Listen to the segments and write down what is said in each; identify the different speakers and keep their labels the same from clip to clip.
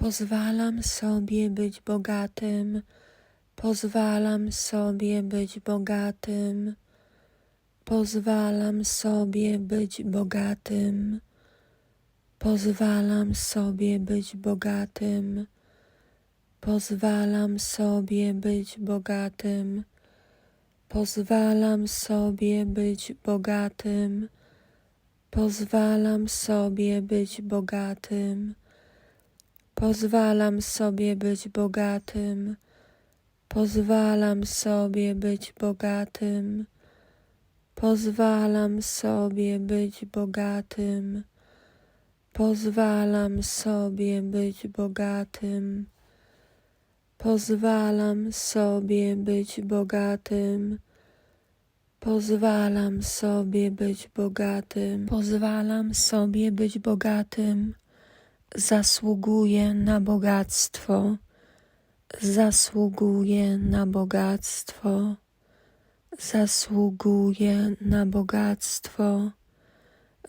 Speaker 1: Pozwalam sobie być bogatym. Pozwalam sobie być bogatym. Pozwalam sobie być bogatym. Pozwalam sobie być bogatym. Pozwalam sobie być bogatym. Pozwalam sobie być bogatym. Pozwalam sobie być bogatym. Pozwalam sobie być bogatym. Pozwalam sobie być bogatym. Pozwalam sobie być bogatym. Pozwalam sobie być bogatym. Pozwalam sobie być bogatym. Pozwalam sobie być bogatym. Pozwalam sobie być bogatym. Zasługuję na bogactwo. Zasługuję na bogactwo. Zasługuję na bogactwo.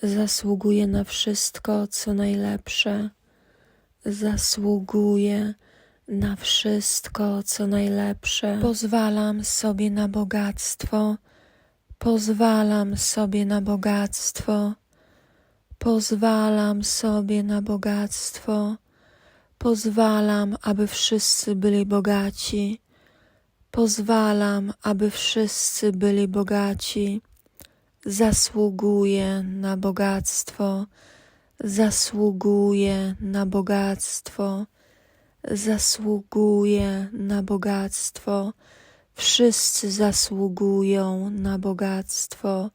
Speaker 1: Zasługuję na wszystko, co najlepsze. Zasługuję na wszystko, co najlepsze. Pozwalam sobie na bogactwo. Pozwalam sobie na bogactwo. Pozwalam sobie na bogactwo. Pozwalam, aby wszyscy byli bogaci. Pozwalam, aby wszyscy byli bogaci. Zasługuję na bogactwo. Zasługuję na bogactwo. Zasługuję na bogactwo. Wszyscy zasługują na bogactwo.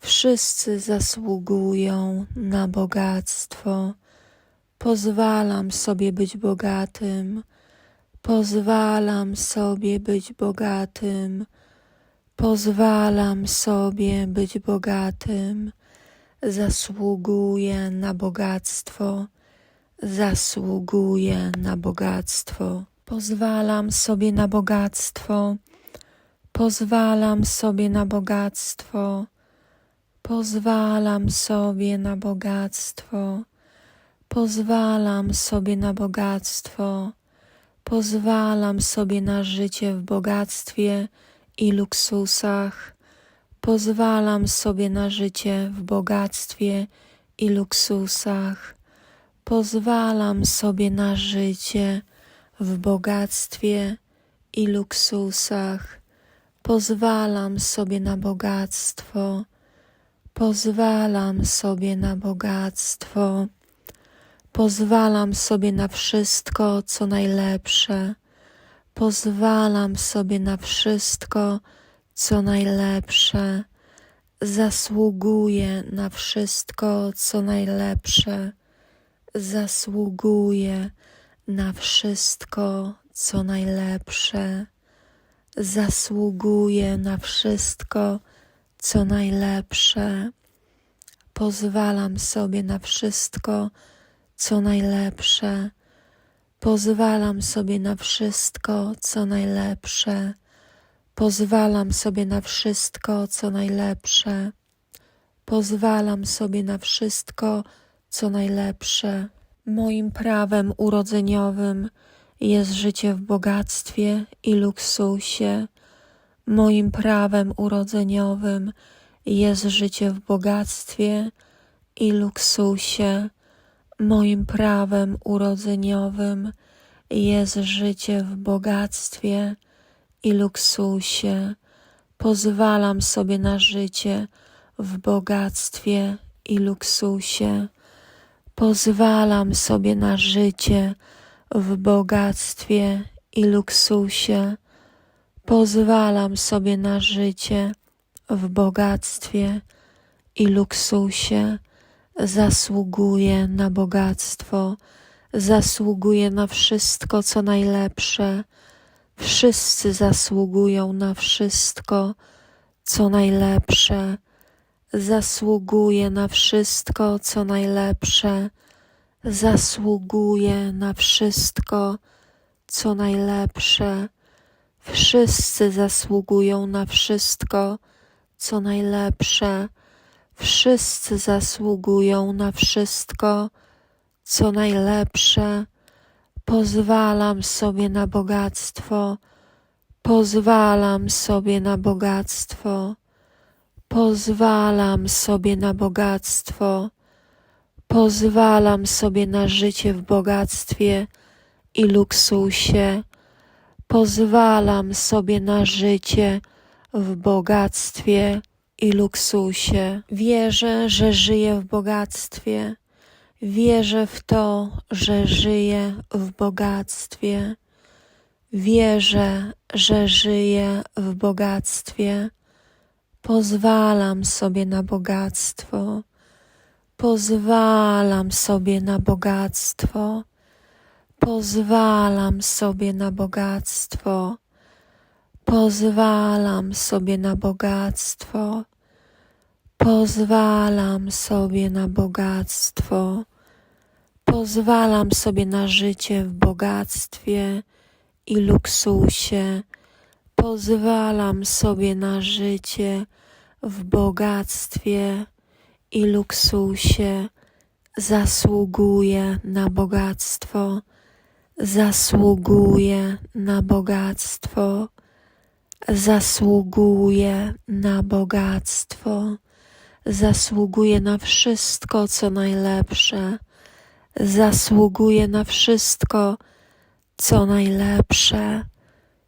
Speaker 1: Wszyscy zasługują na bogactwo. Pozwalam sobie być bogatym. Pozwalam sobie być bogatym. Pozwalam sobie być bogatym. Zasługuję na bogactwo. Zasługuję na bogactwo. Pozwalam sobie na bogactwo. Pozwalam sobie na bogactwo. Pozwalam sobie na bogactwo. Pozwalam sobie na bogactwo. Pozwalam sobie na życie w bogactwie i luksusach. Pozwalam sobie na życie w bogactwie i luksusach. Pozwalam sobie na życie w bogactwie i luksusach. Pozwalam sobie na bogactwo. Pozwalam sobie na bogactwo. Pozwalam sobie na wszystko, co najlepsze. Pozwalam sobie na wszystko, co najlepsze. Zasługuję na wszystko, co najlepsze. Zasługuję na wszystko, co najlepsze. Zasługuję na wszystko, co najlepsze. Pozwalam sobie na wszystko, co najlepsze. Pozwalam sobie na wszystko, co najlepsze. Pozwalam sobie na wszystko, co najlepsze. Pozwalam sobie na wszystko, co najlepsze. Moim prawem urodzeniowym jest życie w bogactwie i luksusie. Moim prawem urodzeniowym jest życie w bogactwie i luksusie. Moim prawem urodzeniowym jest życie w bogactwie i luksusie. Pozwalam sobie na życie w bogactwie i luksusie. Pozwalam sobie na życie w bogactwie i luksusie. Pozwalam sobie na życie w bogactwie i luksusie. Zasługuję na bogactwo, zasługuję na wszystko, co najlepsze. Wszyscy zasługują na wszystko, co najlepsze. Zasługuję na wszystko, co najlepsze. Zasługuję na wszystko, co najlepsze. Wszyscy zasługują na wszystko, co najlepsze. Wszyscy zasługują na wszystko, co najlepsze. Pozwalam sobie na bogactwo. Pozwalam sobie na bogactwo. Pozwalam sobie na bogactwo. Pozwalam sobie na życie w bogactwie i luksusie. Pozwalam sobie na życie w bogactwie i luksusie. Wierzę, że żyję w bogactwie. Wierzę w to, że żyję w bogactwie. Wierzę, że żyję w bogactwie. Pozwalam sobie na bogactwo. Pozwalam sobie na bogactwo. Pozwalam sobie na bogactwo. Pozwalam sobie na bogactwo. Pozwalam sobie na bogactwo. Pozwalam sobie na życie w bogactwie i luksusie. Pozwalam sobie na życie w bogactwie i luksusie. Zasługuję na bogactwo. Zasługuję na bogactwo. Zasługuję na bogactwo. Zasługuję na wszystko, co najlepsze. Zasługuję na wszystko, co najlepsze.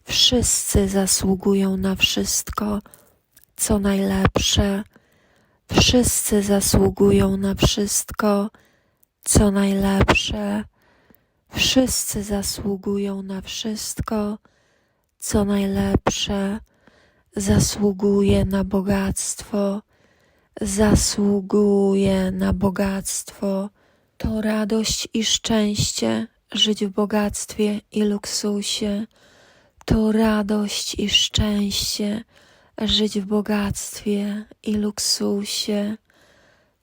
Speaker 1: Wszyscy zasługują na wszystko, co najlepsze. Wszyscy zasługują na wszystko, co najlepsze. Wszyscy zasługują na wszystko, co najlepsze. Zasługuję na bogactwo. Zasługuję na bogactwo. To radość i szczęście żyć w bogactwie i luksusie. To radość i szczęście żyć w bogactwie i luksusie.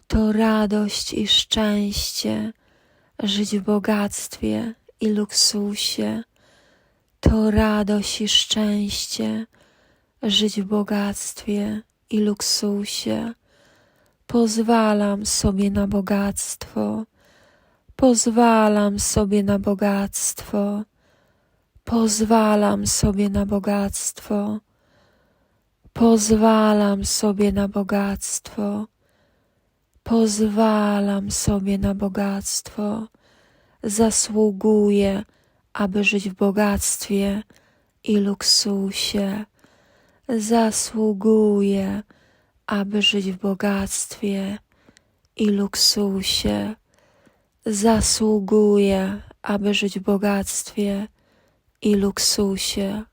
Speaker 1: To radość i szczęście żyć w bogactwie i luksusie. To radość i szczęście żyć w bogactwie i luksusie. Pozwalam sobie na bogactwo. Pozwalam sobie na bogactwo. Pozwalam sobie na bogactwo. Pozwalam sobie na bogactwo. Pozwalam sobie na bogactwo. Zasługuję, aby żyć w bogactwie i luksusie. Zasługuję, aby żyć w bogactwie i luksusie. Zasługuję, aby żyć w bogactwie i luksusie.